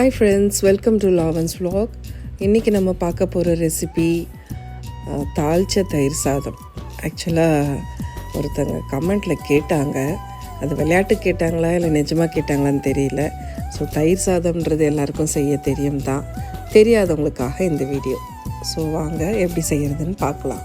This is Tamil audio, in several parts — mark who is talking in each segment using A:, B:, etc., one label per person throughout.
A: Hi friends welcome to Lavan's vlog இன்றைக்கி நம்ம பார்க்க போகிற ரெசிபி தாளிச்ச தயிர் சாதம். ஆக்சுவலாக ஒருத்தங்க கமெண்ட்டில் கேட்டாங்க. அது விளையாட்டு கேட்டாங்களா இல்லை நிஜமாக கேட்டாங்களான்னு தெரியல. ஸோ தயிர் சாதம்ன்றது எல்லாருக்கும் செய்ய தெரியும் தான் தெரியாதவங்களுக்காக இந்த வீடியோ ஸோ வாங்க எப்படி செய்கிறதுன்னு பார்க்கலாம்.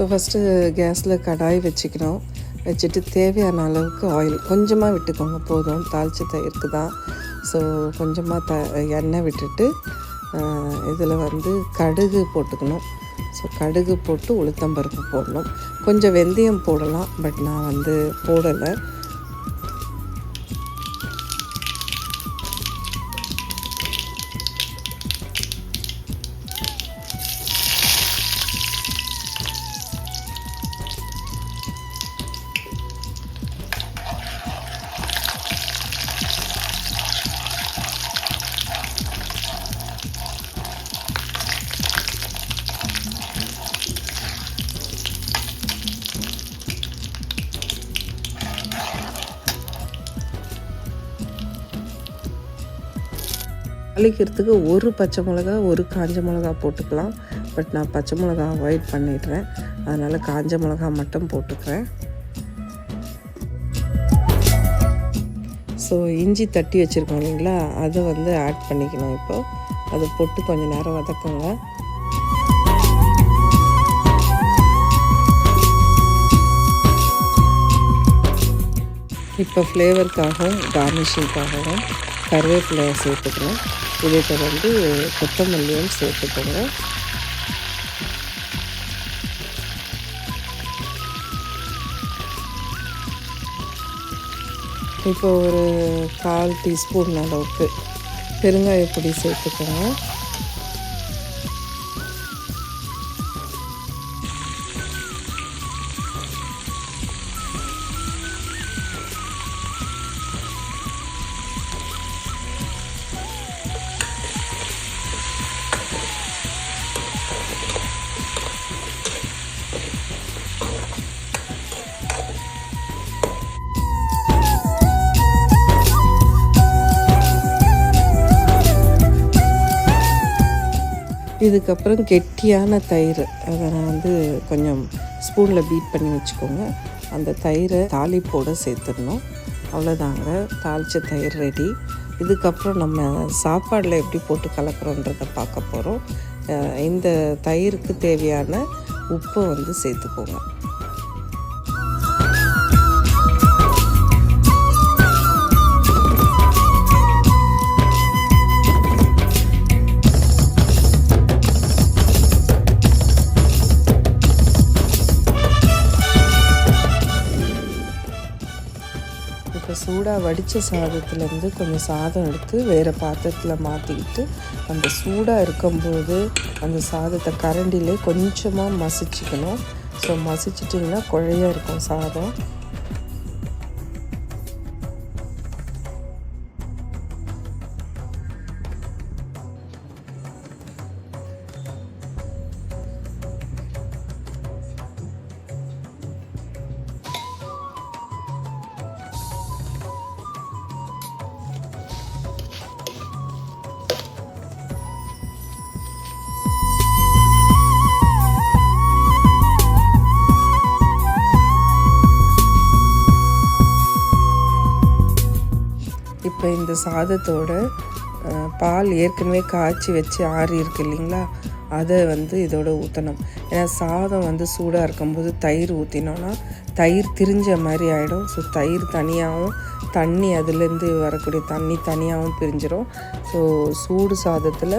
A: ஸோ ஃபஸ்ட்டு கேஸில் கடாய் வச்சுக்கணும். வச்சுட்டு தேவையான அளவுக்கு ஆயில் கொஞ்சமாக விட்டுக்கோங்க போதும். தாளிச்ச தயிருக்கு தான். ஸோ கொஞ்சமாக த எண்ணெய் விட்டுட்டு இதில் வந்து கடுகு போட்டுக்கணும். ஸோ கடுகு போட்டு உளுத்தம்பருப்பு போடணும். கொஞ்சம் வெந்தயம் போடலாம் பட் நான் வந்து போடலை. தாளிக்கிறதுக்கு ஒரு பச்சை மிளகா ஒரு காஞ்ச மிளகா போட்டுக்கலாம். பட் நான் பச்சை மிளகா அவாய்ட் பண்ணிடுறேன். அதனால் காஞ்ச மிளகா மட்டும் போட்டுக்கிறேன். ஸோ இஞ்சி தட்டி வச்சுருக்கோம் இல்லைங்களா? அதை வந்து ஆட் பண்ணிக்கணும் இப்போ. அதை போட்டு கொஞ்சம் நேரம் வதக்குங்க. இப்போ ஃப்ளேவருக்காகவும் கார்னிஷிங்காகவும் கருவேப்பிலையை சேர்த்துக்கணும். இதை தொடர்ந்து கொத்தமல்லியும் சேர்த்துக்கோங்க. இப்போ ஒரு கால் டீஸ்பூன் அளவுக்கு பெருங்காய பொடி சேர்த்துக்கோங்க. இதுக்கப்புறம் கெட்டியான தயிர். அதை நான் வந்து கொஞ்சம் ஸ்பூனில் பீட் பண்ணி வச்சுக்கோங்க. அந்த தயிரை தாளிப்போடு சேர்த்துடணும். அவ்வளோதாங்க. தாளித்த தயிர் ரெடி. இதுக்கப்புறம் நம்ம சாப்பாடில் எப்படி போட்டு கலக்கிறோன்றதை பார்க்க போகிறோம் இந்த தயிருக்கு தேவையான உப்பை வந்து சேர்த்துக்கோங்க. சூடாக வடித்த சாதத்துலேருந்து கொஞ்சம் சாதம் எடுத்து வேறு பாத்திரத்தில் மாற்றிக்கிட்டு அந்த சூடாக இருக்கும்போது அந்த சாதத்தை கரண்டிலே கொஞ்சமாக மசிச்சுக்கணும். ஸோ மசிச்சிட்டிங்கன்னா குழையாக இருக்கும் சாதம். இப்போ இந்த சாதத்தோட பால் ஏற்கனவே காய்ச்சி வச்சு ஆறி இருக்கு இல்லைங்களா? அதை வந்து இதோட ஊற்றணும் ஏன்னா சாதம் வந்து சூடாக இருக்கும்போது தயிர் ஊற்றினோன்னா தயிர் திரிஞ்ச மாதிரி ஆகிடும் ஸோ தயிர் தனியாகவும் தண்ணி அதுலேருந்து வரக்கூடிய தண்ணி தனியாகவும் பிரிஞ்சிடும் ஸோ சூடு சாதத்தில்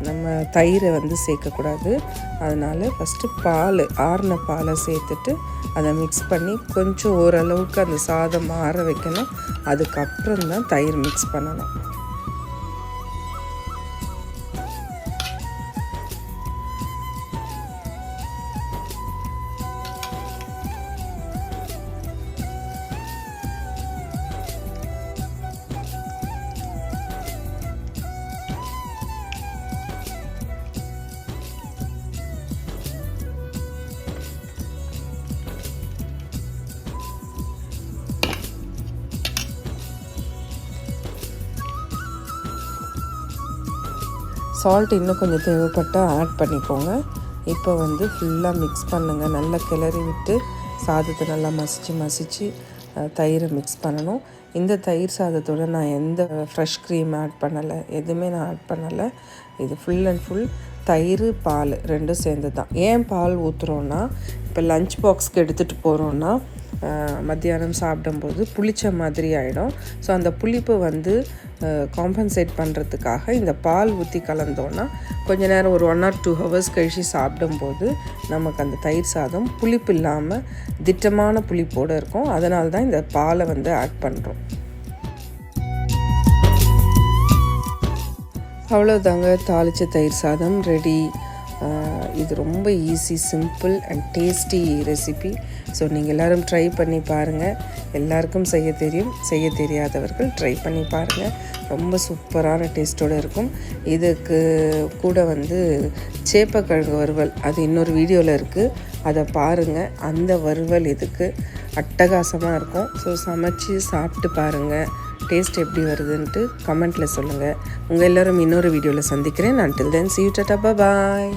A: நம்ம தயிரை வந்து சேர்க்கக்கூடாது. அதனால் ஃபஸ்ட்டு பால் ஆறின பாலை சேர்த்துட்டு அதை மிக்ஸ் பண்ணி கொஞ்சம் ஓரளவுக்கு அந்த சாதம் ஆற வைக்கணும். அதுக்கப்புறம் தான் தயிர் மிக்ஸ் பண்ணணும். சால்ட் இன்னும் கொஞ்சம் தேவைப்பட்டால் ஆட் பண்ணிக்கோங்க. இப்போ வந்து ஃபுல்லாக மிக்ஸ் பண்ணுங்கள் நல்லா கிளறி விட்டு சாதத்தை நல்லா மசிச்சு மசிச்சு தயிரை மிக்ஸ் பண்ணணும். இந்த தயிர் சாதத்தோட நான் எந்த ஃப்ரெஷ் க்ரீம் ஆட் பண்ணலை எதுவுமே நான் ஆட் பண்ணலை. இது ஃபுல் அண்ட் ஃபுல் தயிர் பால் ரெண்டும் சேர்ந்து தான் ஏன் பால் ஊற்றுறோன்னா இப்போ லஞ்ச் பாக்ஸ்க்கு எடுத்துகிட்டு போகிறோன்னா மத்தியானம் சாப்பிடும்போது புளிச்ச மாதிரி ஆகிடும் ஸோ அந்த புளிப்பு வந்து காம்பன்சேட் பண்ணுறதுக்காக இந்த பால் ஊற்றி கலந்தோன்னா கொஞ்ச நேரம் ஒரு ஒன் ஆர் டூ ஹவர்ஸ் கழித்து சாப்பிடும்போது நமக்கு அந்த தயிர் சாதம் புளிப்பு இல்லாமல் திட்டமான புளிப்போடு இருக்கும். அதனால தான் இந்த பாலை வந்து ஆட் பண்ணுறோம் அவ்வளோதாங்க தாளித்த தயிர் சாதம் ரெடி இது ரொம்ப easy simple and tasty recipe so நீங்கள் எல்லோரும் ட்ரை பண்ணி பாருங்கள் எல்லாருக்கும் செய்ய தெரியும். செய்ய தெரியாதவர்கள் ட்ரை பண்ணி பாருங்கள் ரொம்ப சூப்பரான டேஸ்ட்டோடு இருக்கும். இதுக்கு கூட வந்து சேப்பக்கிழங்கு வறுவல் அது இன்னொரு வீடியோவில் இருக்குது அதை பாருங்கள் அந்த வறுவல் இதுக்கு அட்டகாசமாக இருக்கும். ஸோ சமைச்சு சாப்பிட்டு பாருங்கள் டேஸ்ட் எப்படி வருதுன்ட்டு கமெண்ட்டில் சொல்லுங்கள் உங்கள் எல்லோரும் இன்னொரு வீடியோவில் சந்திக்கிறேன். நான் till then see you bye